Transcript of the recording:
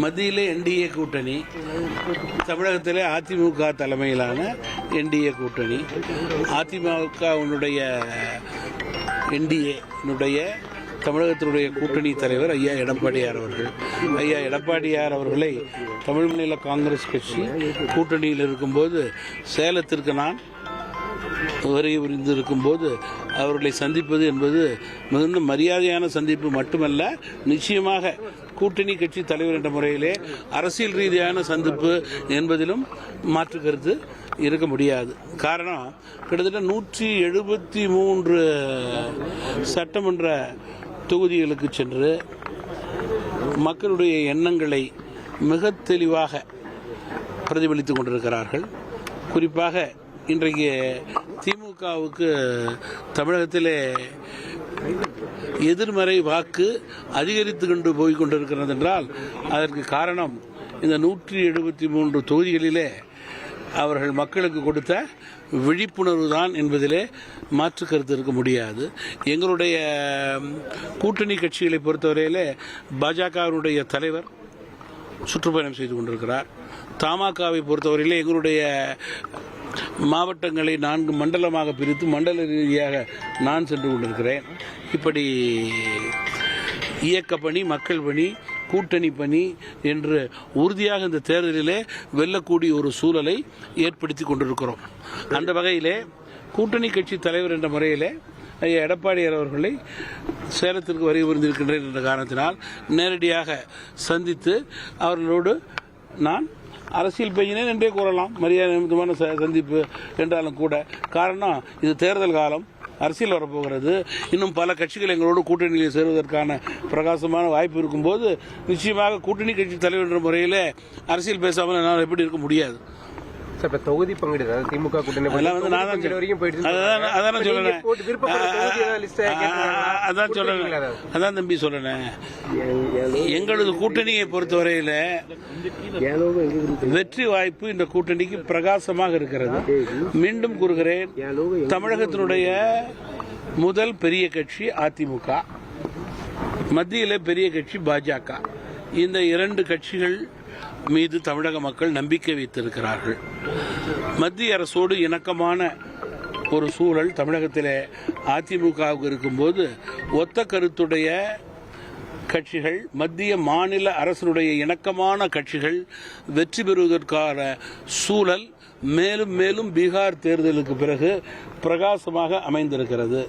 மத்தியில் என்டிஏ கூட்டணி தமிழகத்திலே அதிமுக தலைமையிலான என்டிஏ கூட்டணி அதிமுகவினுடைய என்டிஏனுடைய தமிழகத்தினுடைய கூட்டணி தலைவர் ஐயா எடப்பாடியார் அவர்கள். ஐயா எடப்பாடியார் அவர்களை தமிழ் மாநில காங்கிரஸ் கட்சி கூட்டணியில் இருக்கும்போது சேலத்திற்கு நான் வருகை புரிந்து இருக்கும்போது அவர்களை சந்திப்பது என்பது மிகுந்த மரியாதையான சந்திப்பு மட்டுமல்ல நிச்சயமாக கூட்டணி கட்சி தலைவர் என்ற முறையிலே அரசியல் ரீதியான சந்திப்பு என்பதிலும் மாற்று கருத்து இருக்க முடியாது. காரணம் கிட்டத்தட்ட நூற்றி எழுபத்தி மூன்று சட்டமன்ற தொகுதிகளுக்கு சென்று மக்களுடைய எண்ணங்களை மிக தெளிவாக பிரதிபலித்துக் கொண்டிருக்கிறார்கள். குறிப்பாக இன்றைக்கு திமுகவுக்கு தமிழகத்திலே எதிர்மறை வாக்கு அதிகரித்து கொண்டு போய் கொண்டிருக்கிறது என்றால் அதற்கு காரணம் இந்த நூற்றி எழுபத்தி மூன்று தொகுதிகளிலே அவர்கள் மக்களுக்கு கொடுத்த விழிப்புணர்வு தான் என்பதிலே மாற்று கருத்து இருக்க முடியாது. எங்களுடைய கூட்டணி கட்சிகளை பொறுத்தவரையிலே பாஜகவினுடைய தலைவர் சுற்றுப்பயணம் செய்து கொண்டிருக்கிறார். தமாகவை பொறுத்தவரையிலே எங்களுடைய மாவட்டங்களை நான்கு மண்டலமாக பிரித்து மண்டல ரீதியாக நான் சென்று கொண்டிருக்கிறேன். இப்படி இயக்க பணி மக்கள் பணி கூட்டணி பணி என்று உறுதியாக இந்த தேர்தலிலே வெல்லக்கூடிய ஒரு சூழலை ஏற்படுத்தி கொண்டிருக்கிறோம். அந்த வகையிலே கூட்டணி கட்சி தலைவர் என்ற முறையிலே ஐயா எடப்பாடியார் அவர்களை சேலத்திற்கு வருகை புரிந்திருக்கின்றேன் என்ற காரணத்தினால் நேரடியாக சந்தித்து அவர்களோடு நான் அரசியல் பெய்யினேன் என்றே கூறலாம். மரியாதை நிமித்தமான ச- சந்திப்பு என்றாலும் கூட. காரணம் இது தேர்தல் காலம். அரசியல் வரப்போகிறது. இன்னும் பல கட்சிகள் எங்களோடு கூட்டணியில் சேருவதற்கான பிரகாசமான வாய்ப்பு இருக்கும்போது நிச்சயமாக கூட்டணி கட்சி தலைவர் என்ற முறையில் அரசியல் பேசாமல் என்னால் எப்படி இருக்க முடியாது. சார் இப்ப தொகுதி பங்கீடு அதாவது திமுக கூட்டணி வந்து நான் தான் வரைக்கும் போயிட்டு அதான் அதான் போட்டு? அதான்? அதான் தம்பி எங்களது கூட்டணியை பொறுத்தவரையில வெற்றி வாய்ப்பு இந்த கூட்டணிக்கு பிரகாசமாக இருக்கிறது. மீண்டும் கூறுகிறேன் தமிழகத்தினுடைய முதல் பெரிய கட்சி அதிமுக மத்தியிலே பெரிய கட்சி பாஜக. இந்த இரண்டு கட்சிகள் மீது தமிழக மக்கள் நம்பிக்கை வைத்திருக்கிறார்கள். மத்திய அரசோடு இணக்கமான ஒரு சூழல் தமிழகத்திலே அதிமுகவுக்கு இருக்கும்போது ஒத்த கருத்துடைய கட்சிகள் மத்திய மாநில அரசினுடைய இணக்கமான கட்சிகள் வெற்றி பெறுவதற்கான சூழல் மேலும் மேலும் பீகார் தேர்தலுக்கு பிறகு பிரகாசமாக அமைந்திருக்கிறது.